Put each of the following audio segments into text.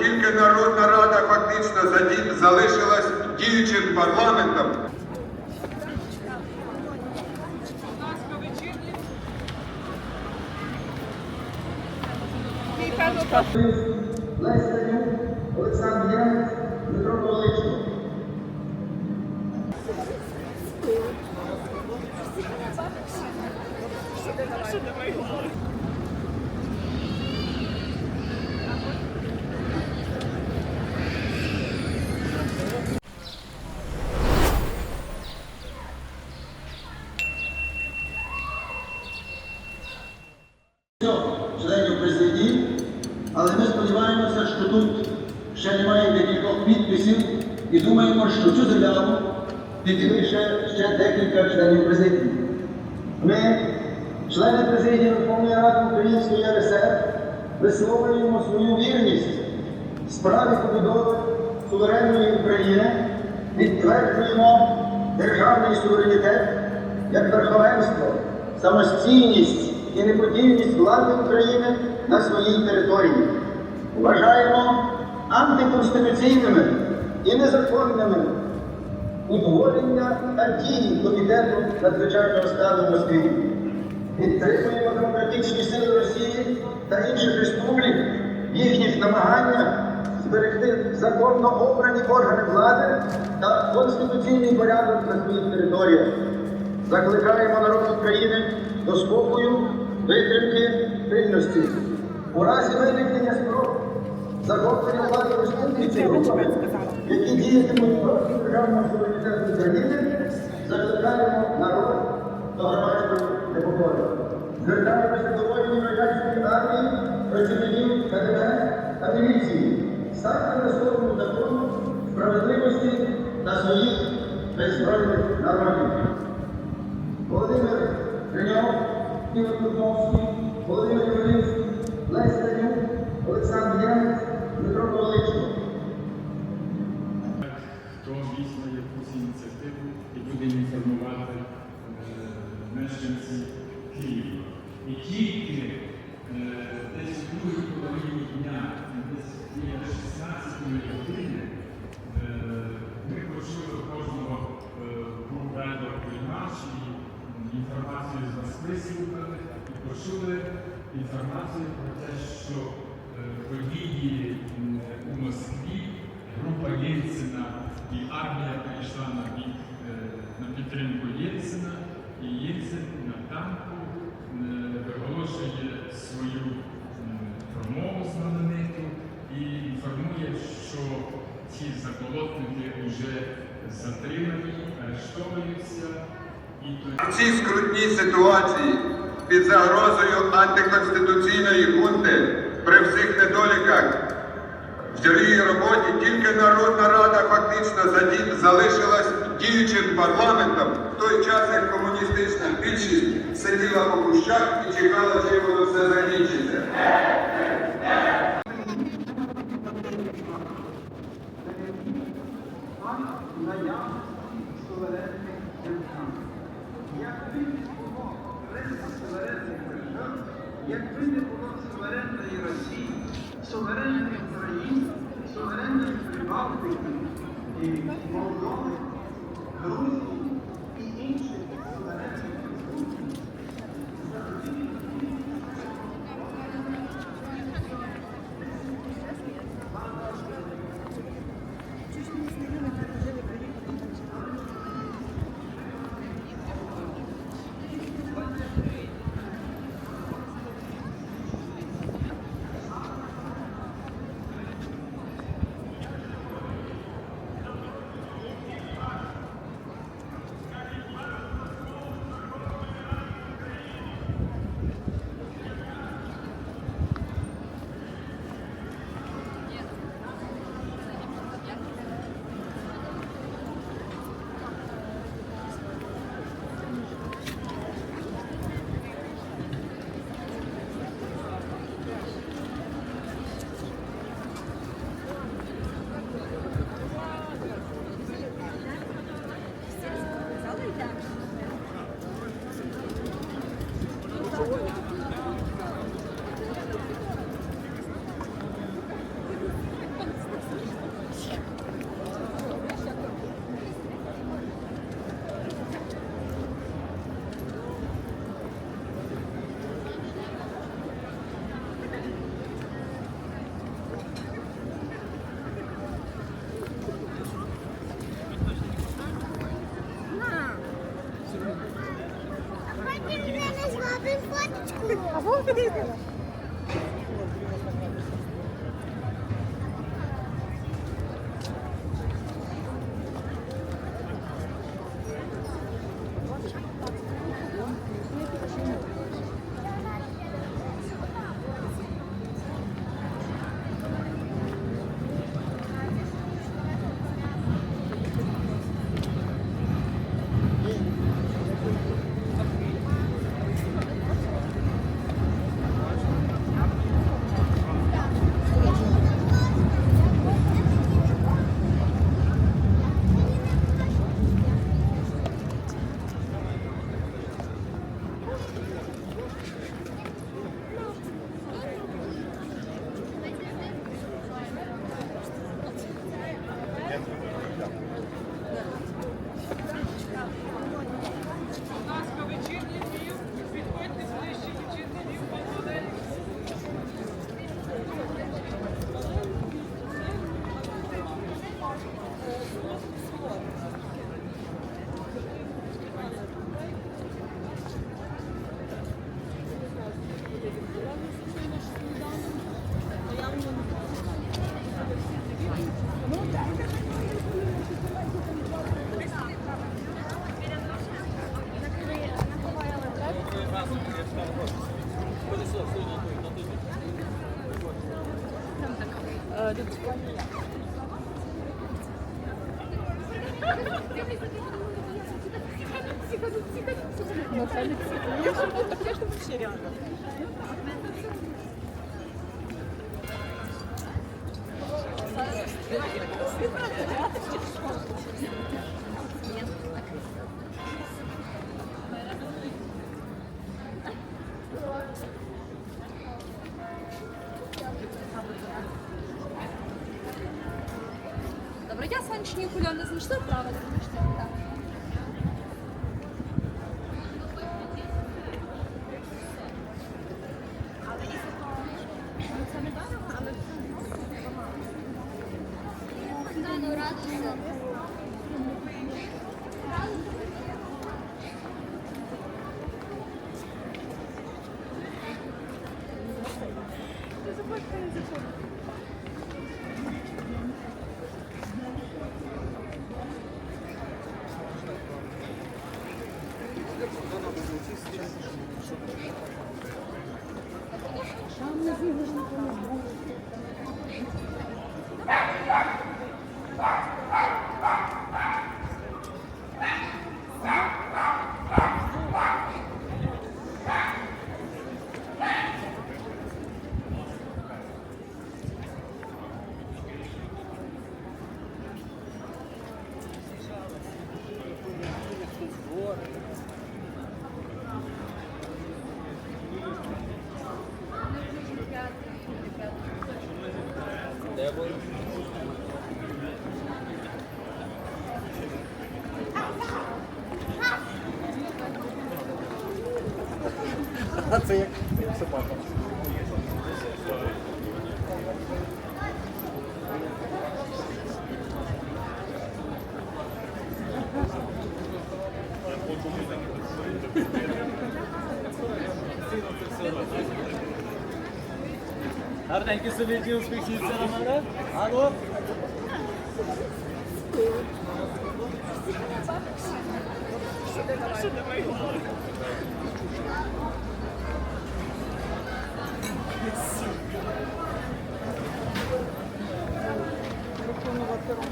тільки Народна Рада фактично залишилась діючим парламентом. Олександр Дмитро Павличко. членів президії, але ми сподіваємося, що тут ще немає декількох підписів і думаємо, що цю заяву підпише ще декілька членів президії. Ми, члени президії Верховної Ради Української РСР, висловлюємо свою вірність справі побудови суверенної України, підтверджуємо державний суверенітет як верховенство, самостійність і неподільність влади України на своїй території. Вважаємо антиконституційними і незаконними утворення та дії Комітету надзвичайного стану в Москві. Підтримуємо демократичні сили Росії та інших республік в їхніх намаганнях зберегти законно обрані органи влади та конституційний порядок на своїх територіях. Закликаємо народ України до спокою, витримки, пильності. У разі виникнення спроб захоплення влади республіки які діятимуть проти державного суверенітету України, закликаємо народ до громадської непокори. Звертаємося до воїнів радянської армії, працівників КДБ та міліції. Ставте на сторону закону, справедливості та своїх беззбройних народів. Володимир Гриньов, Ігор Кутовський, Володимир Юринський, Лесь Олександр мешканців Києва. І тільки е, десь у другій половині дня, десь біля 16 години, е, ми почули кожного е, був інформацію з Москви слухали, і почули інформацію про те, що події у Москві група Єльцина і армія перейшла на підтримку і Єльцин на танку е, виголошує свою м, промову знамениту і інформує, що ці заколотники вже затримані, арештовуються. В цій скрутній ситуації під загрозою антиконституційної хунти при всіх недоліках в дорогій роботі тільки Народна Рада фактично залишилась діючим парламентом в той час, як комуністична більшість сиділа по кущах і чекала, чим воно все закінчиться. Якби не було суверенних держав, якби не було суверенної Росії, суверенної України, суверенної Прибалтики, і Молдови, Luz Ми з вами фоточку. А Вовка дивила? Вот видно. Добре, сонячні окуляри не знайшла, правильно А це як собака. Thank you. Har du enkelte videoinspektiver med deg? Hallo?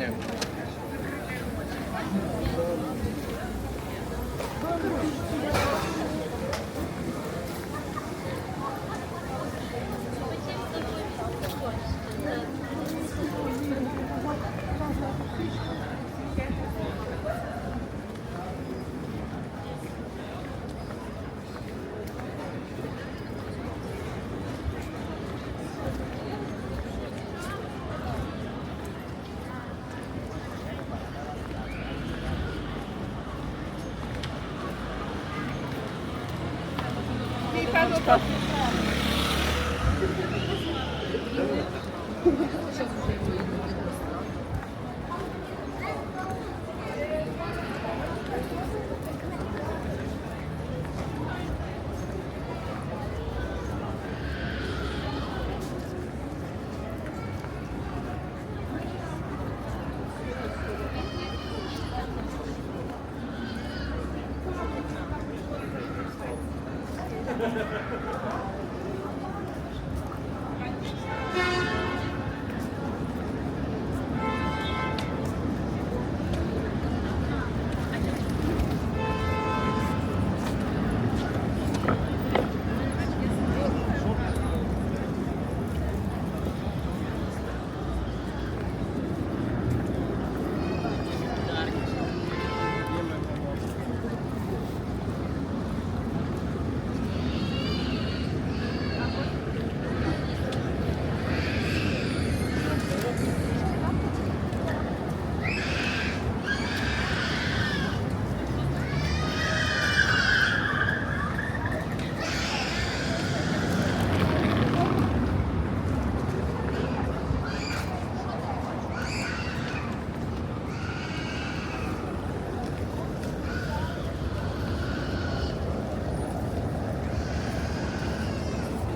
Yeah. ハハハハ